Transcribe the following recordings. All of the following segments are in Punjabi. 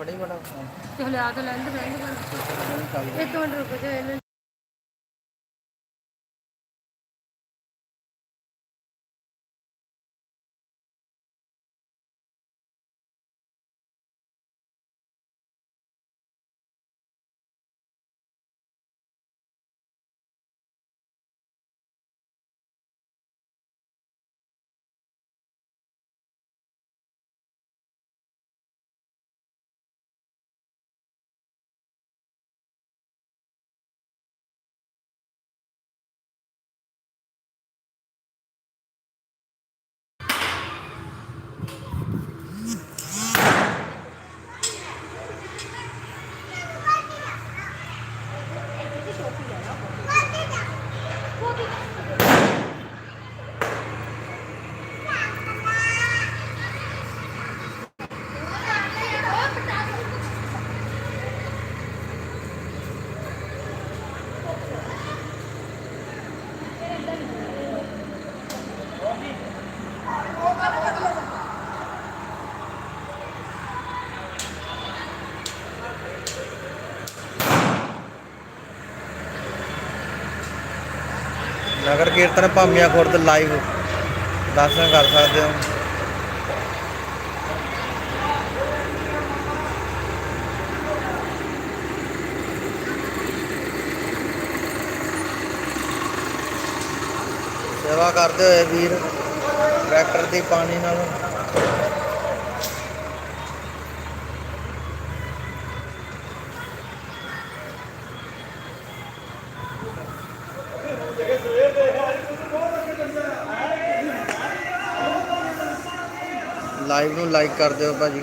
बड़ी बड़ा फोन चलो आ तो लेंथ लेंथ एक मिनट रुको जो ਨਗਰ ਕੀਰਤਨ ਭਾਮੀਆਂ ਖੁਰਦ ਲਾਈਵ ਦਰਸ਼ਨ ਕਰ ਸਕਦੇ ਹੋ। ਸੇਵਾ ਕਰਦੇ ਹੋਏ ਵੀਰ ਟਰੈਕਟਰ ਦੀ ਪਾਣੀ ਨਾਲ। ਲਾਈਵ ਨੂੰ ਲਾਈਕ ਕਰ ਦਿਓ ਭਾਜੀ।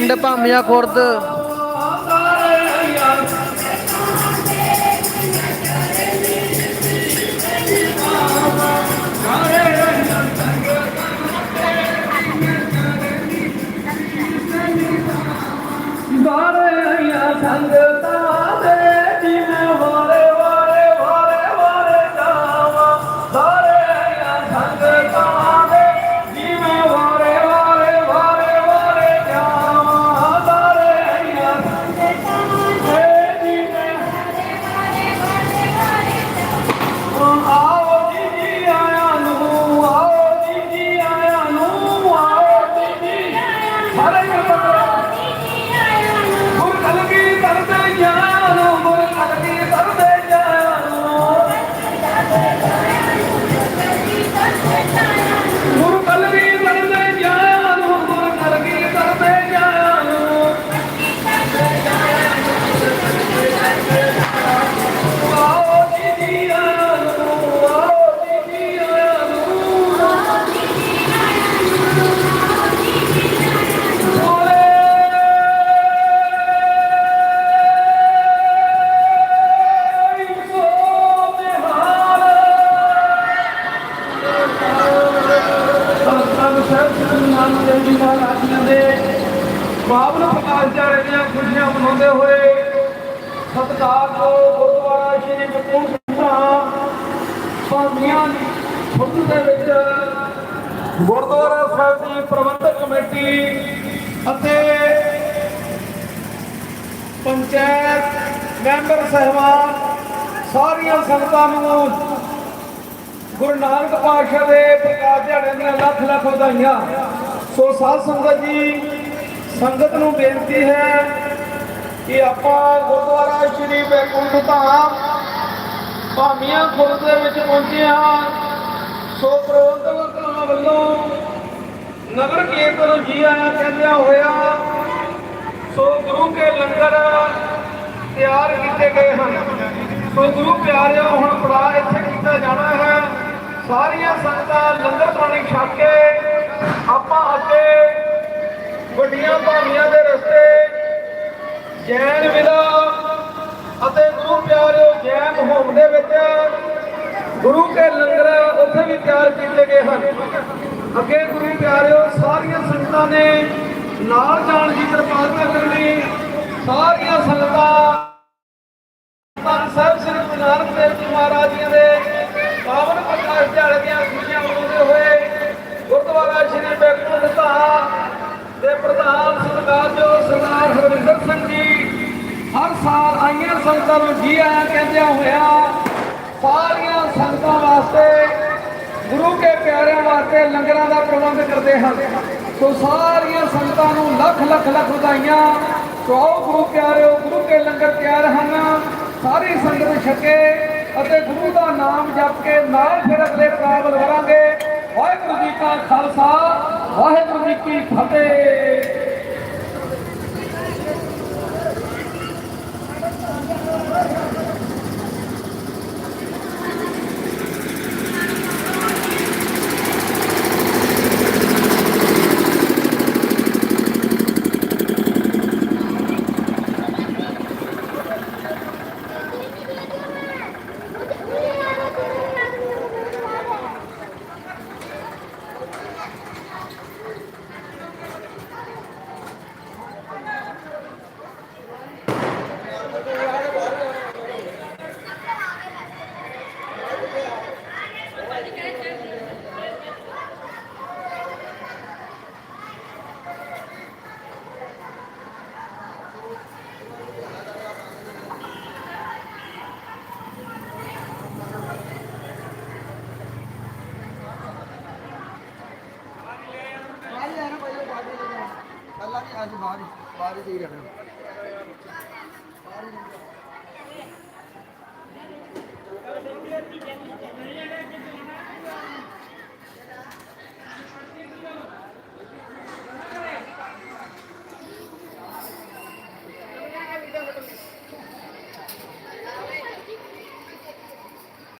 ਪਿੰਡ ਭਾਮੀਆਂ ਖੁਰਦ ਬਾਬਲ ਪ੍ਰਕਾਸ਼ ਚਾਰੇ ਦੀਆਂ ਖੁਸ਼ੀਆਂ ਮਨਾਉਂਦੇ ਹੋਏ ਸਤਿਕਾਰ ਤੋਂ ਗੁਰਦੁਆਰਾ ਸ਼੍ਰੀ ਕਪੂਰਥਲਾ ਭਾਮੀਆਂ ਫੁੱਟ ਦੇ ਵਿੱਚ ਗੁਰਦੁਆਰਾ ਸਾਹਿਬ ਦੀ ਪ੍ਰਬੰਧਕ ਕਮੇਟੀ ਅਤੇ ਪੰਚਾਇਤ ਮੈਂਬਰ ਸਹਿਬਾਨ ਸਾਰੀਆਂ ਸੰਗਤਾਂ ਨੂੰ ਗੁਰੂ ਨਾਨਕ ਪਾਤਸ਼ਾਹ ਦੇ ਪ੍ਰਕਾਸ਼ ਦਿਹਾੜੇ ਦੀਆਂ ਲੱਖ ਲੱਖ ਵਧਾਈਆਂ। ਸੋ ਸਾਧ ਸੰਗਤ ਜੀ, ਸੰਗਤ ਨੂੰ ਬੇਨਤੀ ਹੈ ਕਿ ਆਪਾਂ ਗੁਰਦੁਆਰਾ ਸ਼੍ਰੀ ਬੈਕੁੰਠ ਧਾਮ ਭਾਮੀਆਂ ਖੁਰਦ ਦੇ ਵਿੱਚ ਪਹੁੰਚੇ ਹਾਂ। ਸੋ ਪ੍ਰਬੰਧਕਾਂ ਵੱਲੋਂ ਨਗਰ ਕੀਰਤਨ ਜੀ ਆਇਆਂ ਕਹਿੰਦਿਆਂ ਹੋਇਆ, ਸੋ ਗੁਰੂ ਕੇ ਲੰਗਰ ਤਿਆਰ ਕੀਤੇ ਗਏ ਹਨ। ਸੋ ਗੁਰੂ ਪਿਆਰਿਓ, ਹੁਣ ਪੜਾ ਇੱਥੇ ਕੀਤਾ ਜਾਣਾ ਹੈ। ਸਾਰੀਆਂ ਸੰਗਤਾਂ ਲੰਗਰ ਪਾਣੀ ਛਕ ਕੇ ਆਪਾਂ ਅੱਗੇ ਵੱਡੀਆਂ ਭਾਵੀਆਂ ਦੇ ਰਸਤੇ ਜੈਨ ਵਿਦਾ ਅਤੇ ਗੁਰੂ ਪਿਆਰਿਓ ਜੈਨ ਹੋਮ ਦੇ ਵਿੱਚ ਗੁਰੂ ਕੇ ਲੰਗਰ ਉੱਥੇ ਵੀ ਤਿਆਰ ਕੀਤੇ ਗਏ ਹਨ। ਅੱਗੇ ਗੁਰੂ ਪਿਆਰਿਓ ਸਾਰੀਆਂ ਸੰਗਤਾਂ ਨੇ ਨਾਲ ਜਾਣ ਦੀ ਕਿਰਪਾਲਤਾ ਕਰਨੀ, ਸਾਰੀਆਂ ਸੰਗਤਾਂ ਧੰਨ ਸਾਹਿਬ ਸ੍ਰੀ ਗੁਰੂ ਨਾਨਕ ਦੇਵ ਜੀ ਮਹਾਰਾਜ ਜੀ ਦੇ ਪਾਵਨ ਪ੍ਰਕਾਸ਼ ਦਿਹਾੜੇ ਦੀਆਂ ਖੁਸ਼ੀਆਂ ਮਨਾਉਂਦੇ ਹੋਏ ਗੁਰਦੁਆਰਾ ਸ਼੍ਰੀ ਬੈਕੁੰਠ ਧਾਮ ਦੇ ਪ੍ਰਧਾਨ ਸਤਿਕਾਰਯੋਗ ਸਰਦਾਰ ਹਰਵਿੰਦਰ ਸਿੰਘ ਜੀ, ਹਰ ਸਾਲ ਆਈਆਂ ਸੰਗਤਾਂ ਨੂੰ ਜੀ ਆਇਆਂ ਕਹਿੰਦਿਆਂ ਹੋਇਆ ਸਾਰੀਆਂ ਸੰਗਤਾਂ ਵਾਸਤੇ ਗੁਰੂ ਕੇ ਪਿਆਰਿਆਂ ਵਾਸਤੇ ਲੰਗਰਾਂ ਦਾ ਪ੍ਰਬੰਧ ਕਰਦੇ ਹਨ। ਸੋ ਸਾਰੀਆਂ ਸੰਗਤਾਂ ਨੂੰ ਲੱਖ ਲੱਖ ਲੱਖ ਵਧਾਈਆਂ। ਸੋ ਆਓ ਗੁਰੂ ਪਿਆਰਿਓ, ਗੁਰੂ ਕੇ ਲੰਗਰ ਤਿਆਰ ਹਨ। ਸਾਰੀ ਸੰਗਤ ਛਕੇ ਅਤੇ ਗੁਰੂ ਦਾ ਨਾਮ ਜਪ ਕੇ ਨਾਲ ਫਿਰ ਅਗਲੇ ਪ੍ਰਾਪਤ ਕਰਾਂਗੇ ਵਾਹਿਗੁਰੂ ਜੀ ਕਾ ਖਾਲਸਾ, ਵਾਹਿਗੁਰੂ ਜੀ ਕੀ ਫਤਿਹ। ਬਾਹਰ ਅੱਜ ਬਾਹਰ ਬਾਹਰ ਹੀ ਰਹਿਣਾ